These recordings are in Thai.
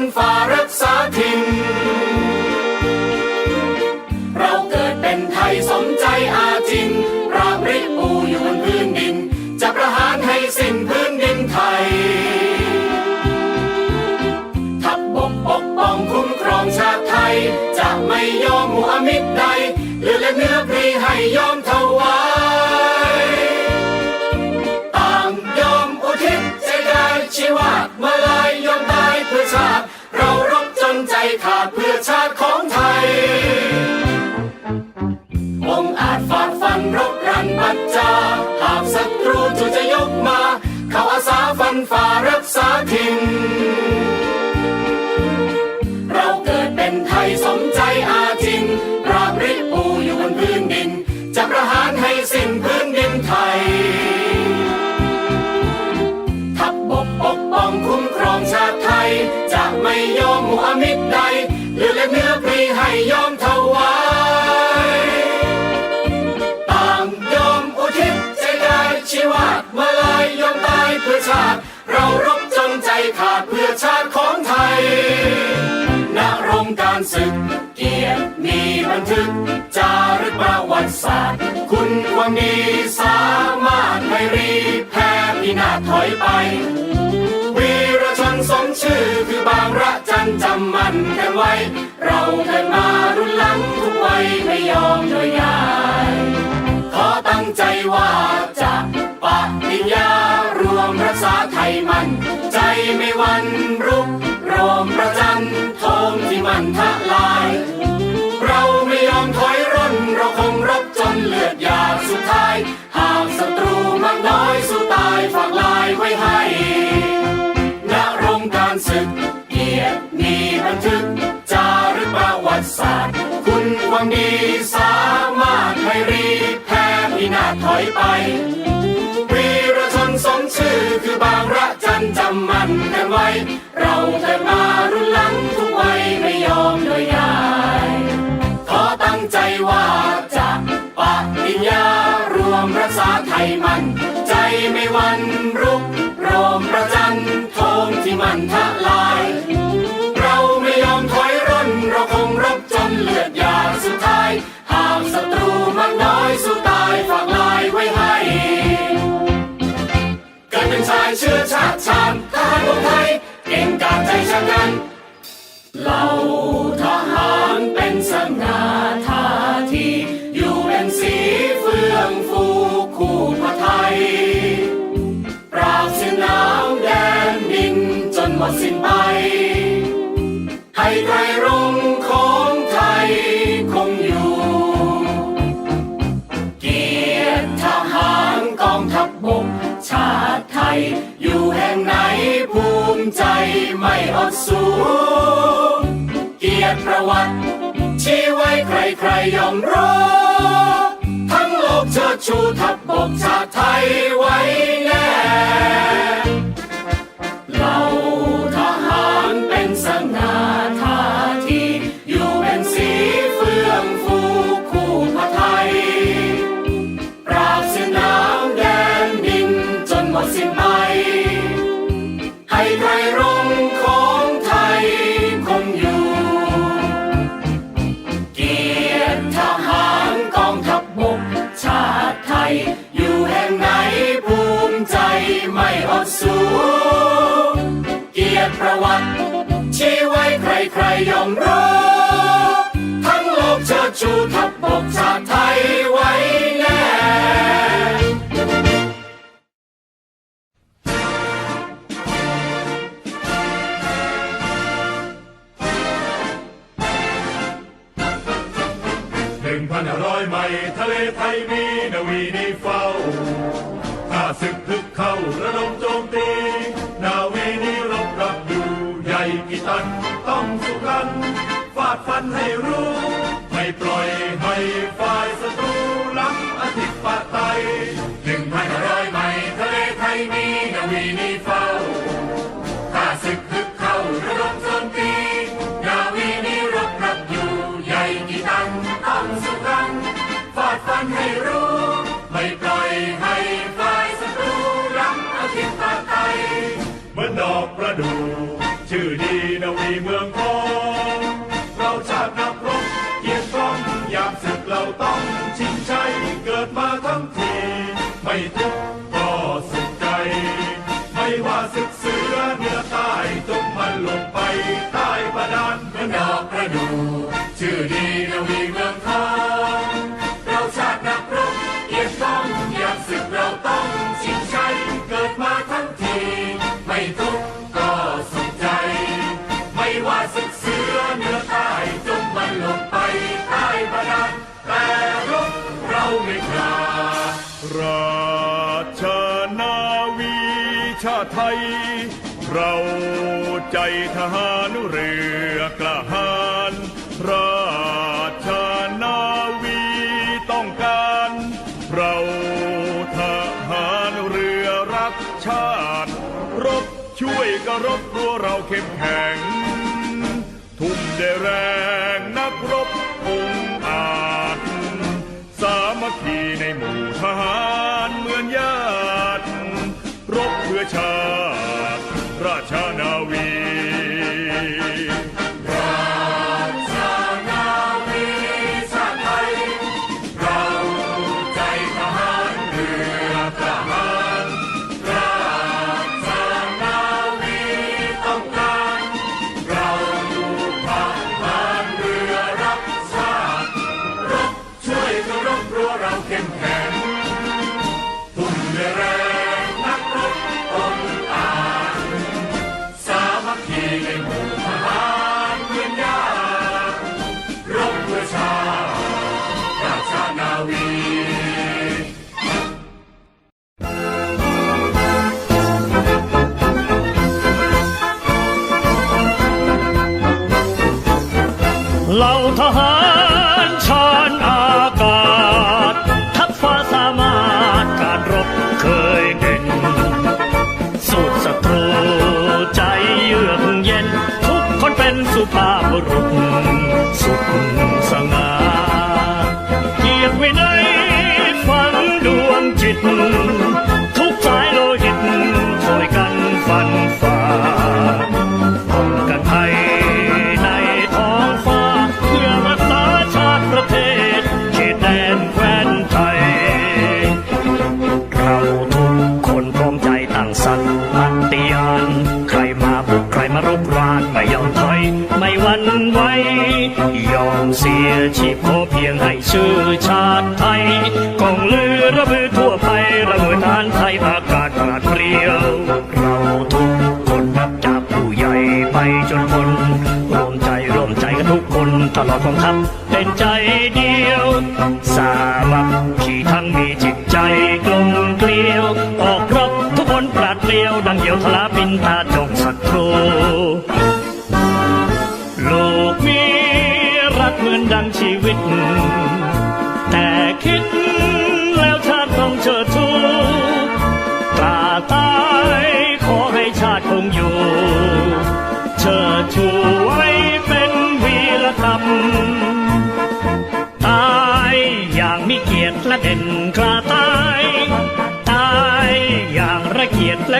นฝ่ารักษาถิ่นเราเกิดเป็นไทยสมใจอาจินปราบริปูอยู่บนพื้นดิน จะประหารให้สิ้นพื้นดินไทย ทัพบกปกป้องคุ้มครองชาติไทย จะไม่ยอมหัวมิตรใดหรือและเนื้อพรีให้ยอมถวาย ดเพื่อชาติของไทย องอาจฝ่าฟันรบรันปัจจา หากศัตรูจู่จะยกมา เขาอาสาฟันฝ่ารักษาถิ่น เราเกิดเป็นไทยสมใจอาจินปราบริปูอยู่บนพื้นดิน จะประหารให้สิ้น และเนื้อพรีให้ยอมถวายต่างยอมอุทิศใจได้ชีวามาลายยอมตายเพื่อชาติ เรารบจนใจขาดเพื่อชาติของไทยณรงการศึก เกียรติมีบันทึก จารึกประวัติศาสตร์ คุณความดีสามารถไม่รีแพ้พินาศถอยไป ชื่อคือบางระจันจำมันกันไว้ เราเกิดมารุ่นหลังทุกวัยไม่ยอมโดยยายขอตั้งใจว่าจะปฏิญญารวมรักษาไทยมัน ใจไม่หวันรุก ศึก เกียรติมีบันทึก จารึกประวัติศาสตร์ คุณความดีสามารถไม่รีแพ้พินาศถอยไป วีรชนสมชื่อคือบางระจันจำมันกันไว้ เราเกิดมารุ่นหลังทุกวัยไม่ยอมโดยง่ายขอตั้งใจว่าจะปฏิญญารวมรักษาไทยมัน ใจไม่หวัน มันทะลาย เราไม่ยอมถอยร่น เราคงรบจนเลือดหยาดสุดท้าย หากศัตรูมันน้อยสู้ตายฝากลายไว้ให้ เกิดเป็นชายเชื้อชาติชาติทหารของไทย อดสูเกียรติประวัติ ชี้ไว้ใครๆยอมรู้ทั้งโลกเชิดชูทัพบกชาติไทยไว้แน่ เรา ไม่อดสูเกียรติประวัติชี้ไว้ใครๆย่อมรู้ทั้งโลกเชิดชูทัพบกชาติไทยไว้แน่หนึ่งพันห้าร้อยไมล์ทะเลไทยมีนาวีนีเฝ้า ศึกพึกเข้าระดมโจมตี นาวีนี้รบรับอยู่ใหญ่กี่ตัน ต้องสู้กัน ฟาดฟันให้รู้ ไม่ปล่อยให้ฝ่ายศัตรูล้ำอธิปไตย เราใจทหารเรือกระหารราชานาวีต้องการ เราทหารเรือรักชาติ รบช่วยกระรบตัวเราเข้มแข็ง ทุ่มเด้แรงนักรบองอาจ สามัคคีในหมู่ทหารเหมือนญาติ รบเพื่อชาติ me. าศไทยกองลือระเบือทั่วไประเบิดทานไทยอากาศปขาดเปรี้ยว เราทุกคนนับจากผู้ใหญ่ไปจนคนรวมใจร่วมใจกันทุกคนตลอดกองทัพเป็นใจเดียว สามัคคีทั้งมีจิตใจกลมเกลียว ออกรบทุกคนปราดเปรียว ดังเดียวทลาบินตาจงสัตรู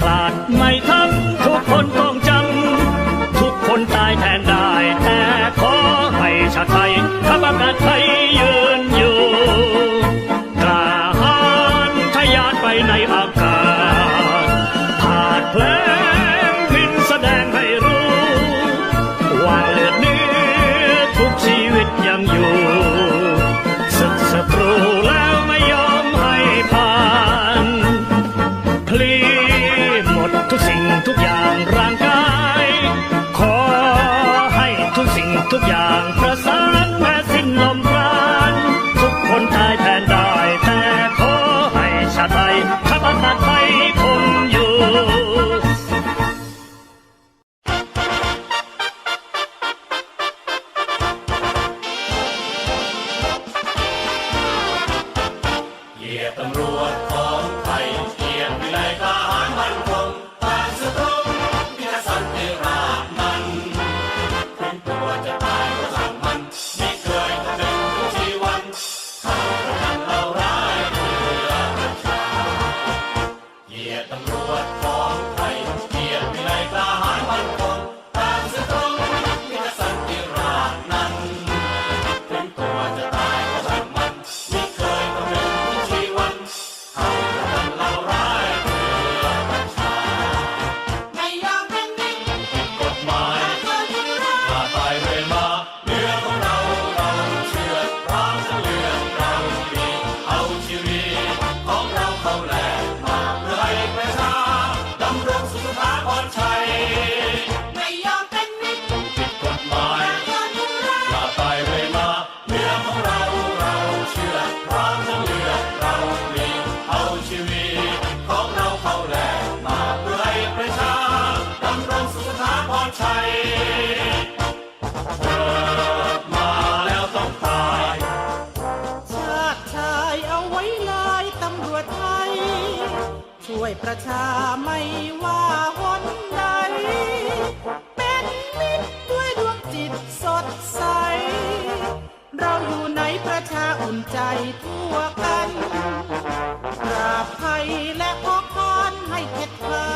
คลาดไม่ทำ ประชาไม่ว่าหนใด เป็นมิตรด้วยดวงจิตสดใส เราอยู่ในประชาอุ่นใจทั่วกันปราบภัยและพกพรให้เข็ดขลา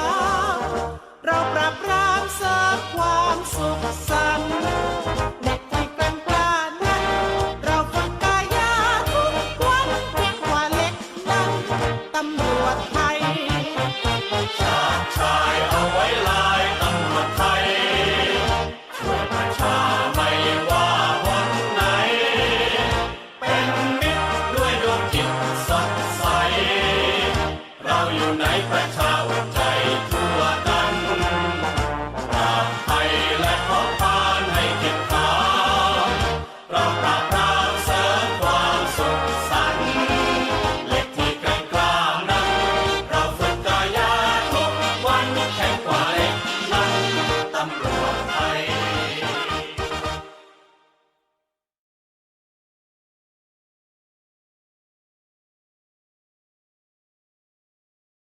เราปรับรามเสริมความสุขสันต์เด็กที่กล้ากล้านั้นเราฝึกกายทุกวันเพียงกว่าเล็กนั้นตำรวจไทย ชาติชายเอาไว้ลายตำรวจไทยช่วยประชา